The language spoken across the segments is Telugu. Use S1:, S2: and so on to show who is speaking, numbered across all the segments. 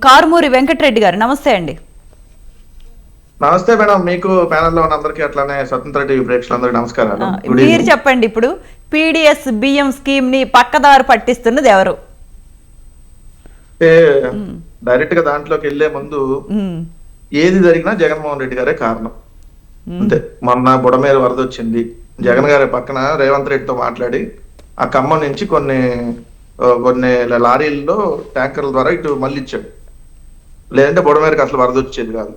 S1: కారుమూరి వెంకటరెడ్డి గారు నమస్తే అండి.
S2: నమస్తే మేడం మీకు ప్యానెల్లో ఉన్న అందరికీ అట్లానే స్వతంత్ర టీవీ ప్రేక్షకులందరికీ నమస్కారాలు.
S1: మీరు. చెప్పండి ఇప్పుడు పీడిఎస్ బియ్యం స్కీమ్ని పక్కదారు పట్టిస్తున్నది ఎవరు?
S2: డైరెక్ట్గా దాంట్లోకి వెళ్ళే ముందు ఏది జరిగినా జగన్మోహన్ రెడ్డి గారే కారణం. అంతే. మొన్న బుడమేర వరద వచ్చింది. జగన్ గారి పక్కన రేవంత్ రెడ్డితో మాట్లాడి ఆ ఖమ్మం నుంచి కొన్ని కొన్ని లారీల్లో ట్యాంకర్ల ద్వారా ఇటు మళ్ళీ ఇచ్చాడు లేదంటే బుడమేరకు అసలు వరద వచ్చేది కాదు.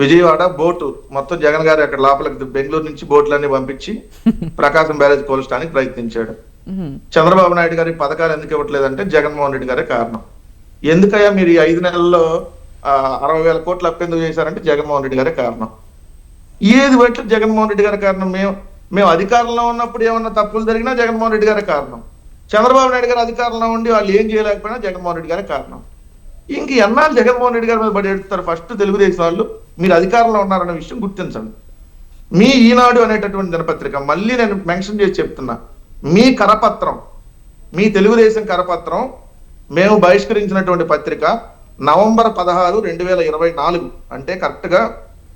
S2: విజయవాడ బోటు మొత్తం జగన్ గారు అక్కడ లోపలికి బెంగళూరు నుంచి బోట్లన్నీ పంపించి ప్రకాశం బ్యారేజ్ కోల్చడానికి ప్రయత్నించాడు. చంద్రబాబు నాయుడు గారి పథకాలు ఎందుకు ఇవ్వట్లేదంటే జగన్మోహన్ రెడ్డి గారే కారణం. ఎందుకయ్యా మీరు ఈ ఐదు నెలల్లో అరవై వేల కోట్లు అప్పెందుకు చేశారంటే జగన్మోహన్ రెడ్డి గారే కారణం. ఏది బట్టి జగన్మోహన్ రెడ్డి గారి కారణం? మేము మేము అధికారంలో ఉన్నప్పుడు ఏమన్నా తప్పులు జరిగినా జగన్మోహన్ రెడ్డి గారే కారణం. చంద్రబాబు నాయుడు గారు అధికారంలో ఉండి వాళ్ళు ఏం చేయలేకపోయినా జగన్మోహన్ రెడ్డి గారే కారణం. ఇంక ఎన్నాళ్ళు జగన్మోహన్ రెడ్డి గారి మీద పడి ఎడుతారు ఫస్ట్ తెలుగుదేశం వాళ్ళు. మీరు అధికారంలో ఉన్నారన్న విషయం గుర్తించండి. మీ ఈనాడు అనేటటువంటి దినపత్రిక మళ్ళీ నేను మెన్షన్ చేసి చెప్తున్నా. మీ కరపత్రం మీ తెలుగుదేశం కరపత్రం మేము బహిష్కరించినటువంటి పత్రిక నవంబర్ పదహారు రెండు వేల ఇరవై నాలుగు. అంటే కరెక్ట్గా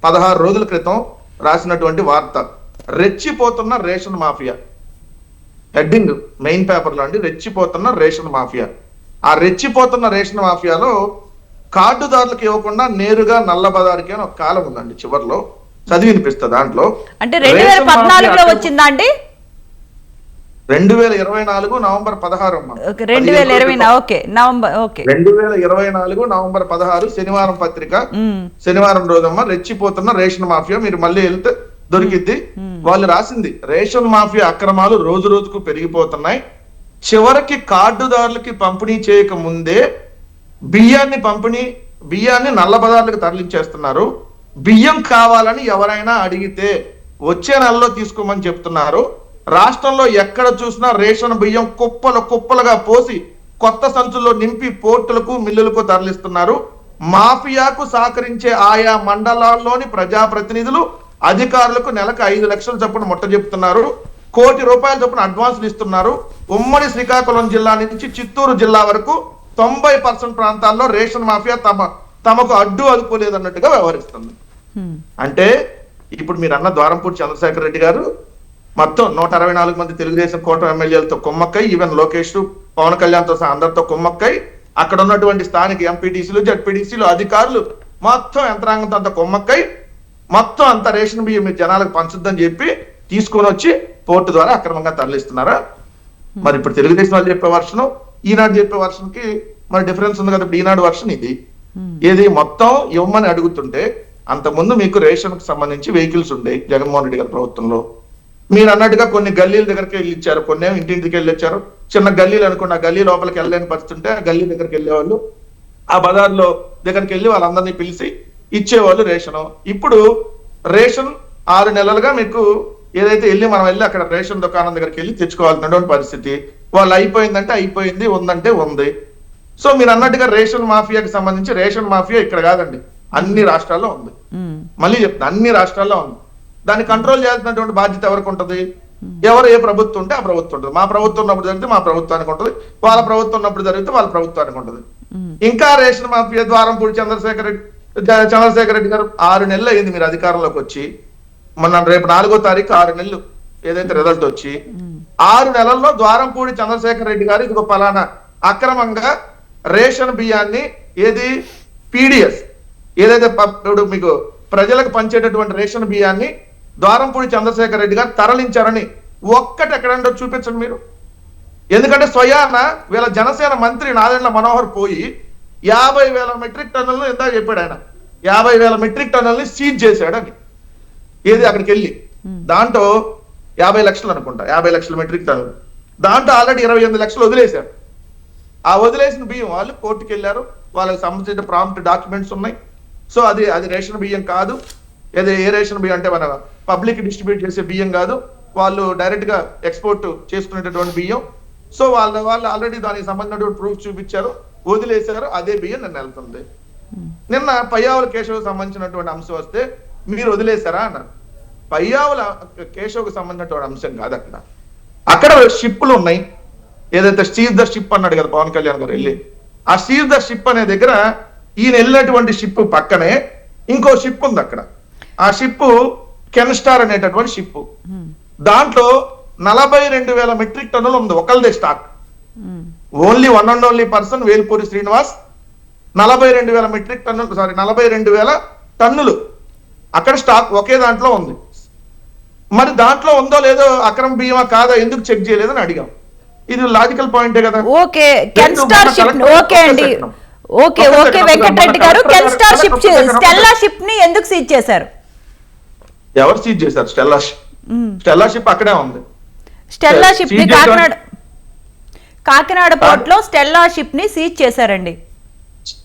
S2: పదహారు రోజుల క్రితం రాసినటువంటి వార్త. రెచ్చిపోతున్న రేషన్ మాఫియా. హెడ్డింగ్ మెయిన్ పేపర్లో అండి రెచ్చిపోతున్న రేషన్ మాఫియా. ఆ రెచ్చిపోతున్న రేషన్ మాఫియాలో కార్డుదారులకు ఇవ్వకుండా నేరుగా నల్ల బజారుకి అని ఒక కాలం ఉందండి చివర్లో. చదివి వినిపిస్తా దాంట్లో.
S1: అంటే రెండు వేల పద్నాలుగులో
S2: అక్రమ-
S1: వచ్చిందా అండి
S2: రెండు వేల ఇరవై నాలుగు నవంబర్ పదహారు
S1: రెండు వేల ఇరవై ఓకే నవంబర్ ఓకే.
S2: రెండు వేల ఇరవై నాలుగు నవంబర్ పదహారు శనివారం పత్రిక. శనివారం రోజమ్మ రెచ్చిపోతున్న రేషన్ మాఫియా మీరు మళ్ళీ వెళ్తే దొరికిద్ది. వాళ్ళు రాసింది రేషన్ మాఫియా అక్రమాలు రోజు రోజుకు పెరిగిపోతున్నాయి. చివరికి కార్డుదారులకి పంపిణీ చేయక ముందే బియ్యాన్ని పంపిణీ బియ్యాన్ని నల్ల పదార్థాలకు తరలించేస్తున్నారు. బియ్యం కావాలని ఎవరైనా అడిగితే వచ్చే నెలలో తీసుకోమని చెప్తున్నారు. రాష్ట్రంలో ఎక్కడ చూసినా రేషన్ బియ్యం కుప్పలు కుప్పలుగా పోసి కొత్త సంచుల్లో నింపి పోర్టులకు మిల్లులకు తరలిస్తున్నారు. మాఫియాకు సహకరించే ఆయా మండలాల్లోని ప్రజాప్రతినిధులు అధికారులకు నెలకు ఐదు లక్షల చొప్పున ముట్ట చెప్తున్నారు. కోటి రూపాయల చొప్పున అడ్వాన్సులు ఇస్తున్నారు. ఉమ్మడి శ్రీకాకుళం జిల్లా నుంచి చిత్తూరు జిల్లా వరకు తొంభై పర్సెంట్ ప్రాంతాల్లో రేషన్ మాఫియా తమ తమకు అడ్డు అదుపు లేదన్నట్టుగా వ్యవహరిస్తుంది అంటే ఇప్పుడు మీరు అన్న ద్వారంపూడి చంద్రశేఖర్ రెడ్డి గారు మొత్తం నూట అరవై నాలుగు మంది తెలుగుదేశం కూటమి ఎమ్మెల్యేలతో కుమ్మక్కై ఈవెన్ లోకేష్ పవన్ కళ్యాణ్తో సహా అందరితో కుమ్మక్కై అక్కడ ఉన్నటువంటి స్థానిక ఎంపీటీసీలు జడ్పీటీసీలు అధికారులు మొత్తం యంత్రాంగంతో అంత కుమ్మక్కై మొత్తం అంత రేషన్ బియ్యం మీరు జనాలకు పంచుద్దని చెప్పి తీసుకొని వచ్చి పోర్టు ద్వారా అక్రమంగా తరలిస్తున్నారా? మరి ఇప్పుడు తెలుగుదేశం వాళ్ళు చెప్పే వర్షను ఈనాడు చెప్పే వర్షన్కి మరి డిఫరెన్స్ ఉంది కదా ఇప్పుడు ఈనాడు వర్షన్ ఇది. ఏది మొత్తం ఇవ్వమని అడుగుతుంటే అంతకుముందు మీకు రేషన్కి సంబంధించి వెహికల్స్ ఉండేవి జగన్మోహన్ రెడ్డి గారి ప్రభుత్వంలో. మీరు అన్నట్టుగా కొన్ని గల్లీల దగ్గరికి వెళ్ళి ఇచ్చారు కొన్ని ఇంటింటికి వెళ్ళి ఇచ్చారు చిన్న గల్లీలు అనుకోండి ఆ గల్లీ లోపలికి వెళ్ళలేని పరిస్థితి ఉంటే ఆ గల్లీ దగ్గరికి వెళ్ళేవాళ్ళు. ఆ బజార్లో దగ్గరికి వెళ్ళి వాళ్ళందరినీ పిలిచి ఇచ్చేవాళ్ళు రేషన్. ఇప్పుడు రేషన్ ఆరు నెలలుగా మీకు ఏదైతే వెళ్ళి మనం వెళ్ళి అక్కడ రేషన్ దుకాణం దగ్గరికి వెళ్ళి తెచ్చుకోవాల్సినటువంటి పరిస్థితి వాళ్ళు అయిపోయిందంటే అయిపోయింది ఉందంటే ఉంది. సో మీరు అన్నట్టుగా రేషన్ మాఫియాకి సంబంధించి రేషన్ మాఫియా ఇక్కడ కాదండి. అన్ని రాష్ట్రాల్లో ఉంది. మళ్ళీ చెప్తా అన్ని రాష్ట్రాల్లో ఉంది. దాన్ని కంట్రోల్ చేయాల్సినటువంటి బాధ్యత ఎవరికి ఉంటుంది? ఎవరు ఏ ప్రభుత్వం ఉంటే ఆ ప్రభుత్వం ఉంటుంది. మా ప్రభుత్వం ఉన్నప్పుడు జరిగితే మా ప్రభుత్వానికి ఉంటుంది. వాళ్ళ ప్రభుత్వం ఉన్నప్పుడు జరిగితే వాళ్ళ ప్రభుత్వానికి ఉంటుంది. ఇంకా రేషన్ మాఫియా ద్వారంపూడి చంద్రశేఖర్ రెడ్డి చంద్రశేఖర్ రెడ్డి గారు ఆరు నెలలు అయింది మీరు అధికారంలోకి వచ్చి. మొన్న రేపు నాలుగో తారీఖు ఆరు నెలలు ఏదైతే రిజల్ట్ వచ్చి ఆరు నెలల్లో ద్వారంపూడి చంద్రశేఖర్ రెడ్డి గారు ఇదిగో పలానా అక్రమంగా రేషన్ బియ్యాన్ని ఏది? పీడిఎస్ ఏదైతే ఇప్పుడు మీకు ప్రజలకు పంచేటటువంటి రేషన్ బియ్యాన్ని ద్వారంపూడి చంద్రశేఖర్ రెడ్డి గారు తరలించారని ఒక్కటి ఎక్కడంటో చూపించండి మీరు. ఎందుకంటే స్వయాన వీళ్ళ జనసేన మంత్రి నాదెండ్ల మనోహర్ పోయి యాభై వేల మెట్రిక్ టన్నులను ఎంత చెప్పాడు ఆయన. యాభై వేల మెట్రిక్ టన్నుల్ని సీజ్ చేశాడని ఏది అక్కడికి వెళ్ళి? దాంట్లో యాభై లక్షలు అనుకుంటా. యాభై లక్షల మెట్రిక్ టన్నులు దాంట్లో ఆల్రెడీ ఇరవై ఎనిమిది లక్షలు వదిలేశారు. ఆ వదిలేసిన బియ్యం వాళ్ళు కోర్టుకి వెళ్ళారు. వాళ్ళకి సంబంధించిన ప్రాంప్ట్ డాక్యుమెంట్స్ ఉన్నాయి. సో అది అది రేషన్ బియ్యం కాదు. ఏదో ఏ రేషన్ బియ్యం అంటే మన పబ్లిక్ డిస్ట్రిబ్యూట్ చేసే బియ్యం కాదు. వాళ్ళు డైరెక్ట్గా ఎక్స్పోర్ట్ చేసుకునేటటువంటి బియ్యం. సో వాళ్ళ వాళ్ళు ఆల్రెడీ దానికి సంబంధించినటువంటి ప్రూఫ్ చూపించారు. వదిలేశారు. అదే బియ్యం నిన్న వెళ్తుంది. నిన్న పయ్యావుల కేశవ్ సంబంధించినటువంటి అంశం వస్తే మీరు వదిలేశారా అన్నారు. పయ్యావుల కేశవ్కి సంబంధించినటువంటి అంశం కాదు అక్కడ అక్కడ షిప్లు ఉన్నాయి. ఏదైతే సీజ్ ద షిప్ అన్నాడు కదా పవన్ కళ్యాణ్ గారు వెళ్ళి. ఆ సీజ్ ద షిప్ అనే దగ్గర ఈయన వెళ్ళినటువంటి షిప్ పక్కనే ఇంకో షిప్ ఉంది అక్కడ. ఆ షిప్ కెన్స్టార్ అనేటటువంటి షిప్ దాంట్లో నలభై రెండు వేల మెట్రిక్ టన్నులు ఉంది. ఒకళ్ళదే stock only one and only person Velpuri Srinivas నలభై రెండు వేల మెట్రిక్ టన్నులు సారీ నలభై రెండు వేల టన్నులు. అక్కడ స్టాక్ ఒకే దాంట్లో ఉంది. మరి దాంట్లో ఉందో లేదో అక్రమ బీమా కాదా ఎందుకు చెక్ చేయలేదని అడిగాం. ఇది లాజికల్ పాయింటే కదా.
S1: Okay Ken Star ship okay అండి. ఓకే ఓకే వెంకటరెడ్డి గారు. కెన్ స్టార్ షిప్ స్టెల్లా షిప్ని ఎందుకు సీజ్ చేశారు?
S2: ఎవరు సీజ్ చేశారు? స్టెల్లా షిప్ స్టెల్లా షిప్ అక్కడే ఉంది.
S1: స్టెల్లా
S2: షిప్ని
S1: కాకినాడ కాకినాడ పోర్ట్లో స్టెల్లా షిప్ని సీజ్ చేశారండి.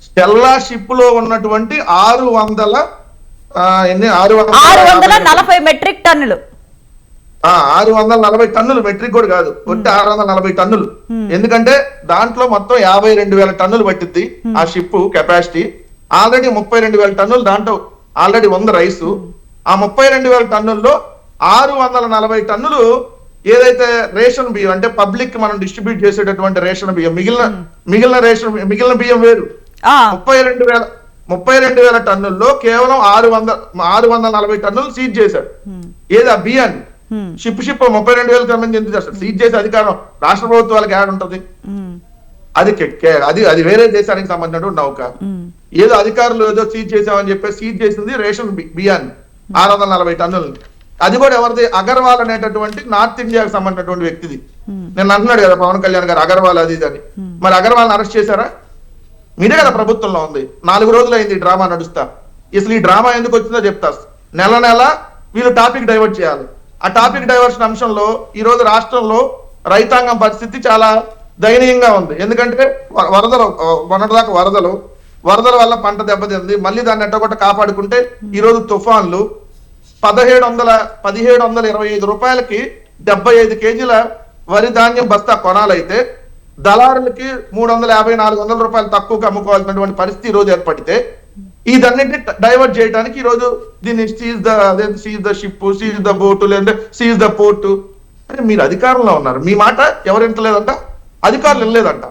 S2: స్టెల్లా షిప్లో ఉన్నటువంటి ఆరు వందల ఆరు వందల
S1: నలభై మెట్రిక్ టన్నులు.
S2: ఆరు వందల నలభై టన్నులు మెట్రిక్ కూడా కాదు. ఒట్టి ఆరు వందల నలభై టన్నులు. ఎందుకంటే దాంట్లో మొత్తం యాభై రెండు వేల టన్నులు పట్టిద్ది ఆ షిప్ కెపాసిటీ. ఆల్రెడీ ముప్పై రెండు వేల టన్నులు దాంట్లో ఆల్రెడీ ఉంది రైస్. ఆ ముప్పై రెండు వేల టన్నుల్లో ఆరు వందల నలభై టన్నులు ఏదైతే రేషన్ బియ్యం అంటే పబ్లిక్ మనం డిస్ట్రిబ్యూట్ చేసేటటువంటి రేషన్ బియ్యం మిగిలిన మిగిలిన రేషన్ మిగిలిన బియ్యం వేరు. ముప్పై రెండు వేల ముప్పై రెండు వేల టన్నుల్లో కేవలం ఆరు వందల ఆరు వందల నలభై టన్నులు సీజ్ చేశారు ఏది బియ్యాన్ని. షిప్ షిప్ ముప్పై రెండు వేల మంది ఎందుకు చేస్తారు సీజ్ చేసే అధికారం రాష్ట్ర ప్రభుత్వాలకు ఏడ ఉంటుంది. అది అది అది వేరే దేశానికి సంబంధించిన నౌక. ఏదో అధికారులు ఏదో సీజ్ చేసామని చెప్పి సీజ్ చేసింది రేషన్ బియ్యాన్ని. ఆరు వందల నలభై టన్నులు అది కూడా ఎవరిది? అగర్వాల్ అనేటటువంటి నార్త్ ఇండియాకి సంబంధించినటువంటి వ్యక్తిది. నేను అంటున్నాడు కదా పవన్ కళ్యాణ్ గారు అగర్వాల్ అది అని. మరి అగర్వాల్ అరెస్ట్ చేశారా? మీరే కదా ప్రభుత్వంలో ఉంది. నాలుగు రోజులు అయింది ఈ డ్రామా నడుస్తా. అసలు ఈ డ్రామా ఎందుకు వచ్చిందో చెప్తా. నెల నెల వీళ్ళు టాపిక్ డైవర్ట్ చేయాలి. ఆ టాపిక్ డైవర్షన్ అంశంలో ఈ రోజు రాష్ట్రంలో రైతాంగం పరిస్థితి చాలా దయనీయంగా ఉంది. ఎందుకంటే వ- వరదలు మొన్నటిదాకా వరదలు. వరదల వల్ల పంట దెబ్బతింది. మళ్ళీ దాన్ని ఎట్టగొట్ట కాపాడుకుంటే ఈ రోజు తుఫాన్లు పదిహేడు వందల పదిహేడు వందల ఇరవై ఐదు రూపాయలకి డెబ్బై ఐదు కేజీల వరి ధాన్యం బస్తా కొనాలైతే దళారులకి మూడు వందల యాభై నాలుగు వందల రూపాయలు తక్కువకి అమ్ముకోవాల్సినటువంటి పరిస్థితి ఈ రోజు ఏర్పడితే ఇదన్నింటిని డైవర్ట్ చేయడానికి ఈ రోజు దీన్ని సీజ్ ద అదే seize the ship seize the boat లేదంటే సీజ్ ద పోర్టు అంటే మీరు అధికారంలో ఉన్నారు. మీ మాట ఎవరు వింటలేదంట? అధికారులు వినలేదంట.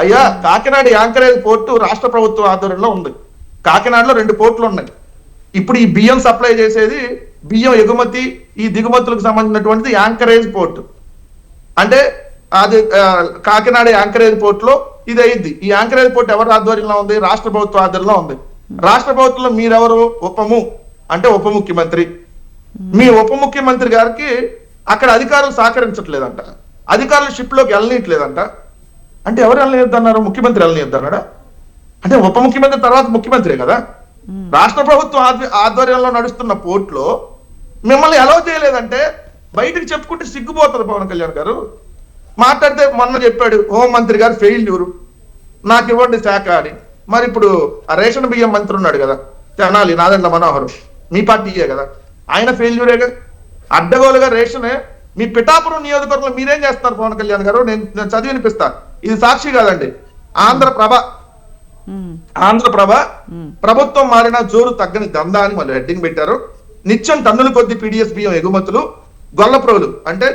S2: అయ్యా కాకినాడ యాంకరేజ్ పోర్టు రాష్ట్ర ప్రభుత్వం ఆధ్వర్యంలో ఉంది. కాకినాడలో రెండు పోర్టులు ఉన్నాయి. ఇప్పుడు ఈ బియ్యం సప్లై చేసేది బియ్యం ఎగుమతి ఈ దిగుమతులకు సంబంధించినటువంటిది యాంకరేజ్ పోర్టు. అంటే అది కాకినాడ యాంకరేజ్ పోర్ట్లో ఇది అయింది ఈ యాంకరేజ్ పోర్ట్ ఎవరి ఆధ్వర్యంలో ఉంది? రాష్ట్ర ప్రభుత్వ ఆధ్వర్యంలో ఉంది. రాష్ట్ర ప్రభుత్వంలో మీరెవరు? ఉపము. అంటే ఉప ముఖ్యమంత్రి. మీ ఉప ముఖ్యమంత్రి గారికి అక్కడ అధికారులు సహకరించట్లేదంట. అధికారులు షిప్లోకి వెళ్ళనీయట్లేదంట. అంటే ఎవరు వెళ్ళనియద్దన్నారు? ముఖ్యమంత్రి వెళ్ళనియద్దన్నాడా? అంటే ఉప ముఖ్యమంత్రి తర్వాత ముఖ్యమంత్రి కదా? రాష్ట్ర ప్రభుత్వం ఆధ్వ- ఆధ్వర్యంలో నడుస్తున్న పోర్ట్లో మిమ్మల్ని అలౌ చేయలేదంటే బయటకు చెప్పుకుంటే సిగ్గుపోతుంది పవన్ కళ్యాణ్ గారు. మాట్లాడితే మొన్న చెప్పాడు హోం మంత్రి గారు ఫెయిల్యూరు నాకు ఇవ్వండి శాఖ అని. మరి ఇప్పుడు ఆ రేషన్ బియ్యం మంత్రి ఉన్నాడు కదా తెనాలి నాదండ్ల మనోహర్ మీ పార్టీయే కదా. ఆయన ఫెయిల్యూరే కదా? అడ్డగోలుగా రేషనే మీ పిఠాపురం నియోజకవర్గంలో మీరేం చేస్తారు పవన్ కళ్యాణ్ గారు? నేను నేను చదివి వినిపిస్తా ఇది సాక్షి కాదండి. ఆంధ్రప్రభ ఆంధ్రప్రభ ప్రభుత్వం మారిన జోరు తగ్గని దందా అని వాళ్ళు హెడ్డింగ్ పెట్టారు. నిత్యం టన్నుల కొద్ది పీడిఎస్ బియ్యం ఎగుమతులు గొల్లప్రోలు అంటే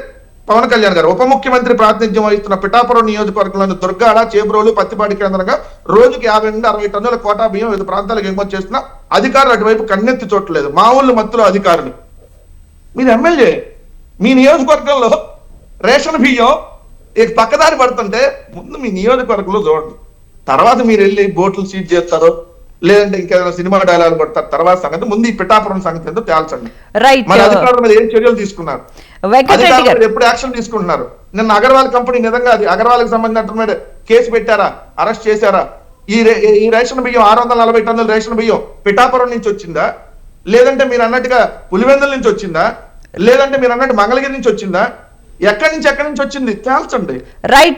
S2: పవన్ కళ్యాణ్ గారు ఉప ముఖ్యమంత్రి ప్రాతినిధ్యం వహిస్తున్న పిఠాపురం నియోజకవర్గంలోని దుర్గాడ చేబ్రోలు పత్తిపాటి కేంద్రంగా రోజుకి యాభై నుండి అరవై టన్నుల కోటా బియ్యం వివిధ ప్రాంతాలకు ఎగుమతి చేస్తున్న అధికారులు అటువైపు కన్నెత్తి చూడలేదు మా ఊళ్ళు మత్తులో అధికారులు. మీరు ఎమ్మెల్యే మీ నియోజకవర్గంలో రేషన్ బియ్యం ఇక పక్కదారి పడుతుంటే ముందు మీ నియోజకవర్గంలో చూడండి. తర్వాత మీరు వెళ్ళి బోట్లు సీట్ చేస్తారో లేదంటే ఇంకేదైనా సినిమా డైలాగ్ కొడతారు తర్వాత సంగతి ముందు ఈ పిఠాపురం సంగతి ఏంటో తేల్చండి.
S1: రైట్
S2: మరి అధికారుల మీద ఏం చర్యలు తీసుకున్నారు? ఎప్పుడు యాక్షన్ తీసుకుంటున్నారు? నిన్న అగర్వాల్ కంపెనీ నిజంగా అది అగర్వాల్కి సంబంధించిన మీద కేసు పెట్టారా? అరెస్ట్ చేశారా? ఈ ఈ రేషన్ బియ్యం ఆరు వందల నలభై టన్నుల రేషన్ బియ్యం పిఠాపురం నుంచి వచ్చిందా? లేదంటే మీరు అన్నట్టుగా పులివెందుల నుంచి వచ్చిందా? లేదంటే మీరు అన్నట్టు మంగళగిరి నుంచి వచ్చిందా? ఎక్కడి నుంచి ఎక్కడి నుంచి వచ్చింది? తేల్చండి.
S1: రైట్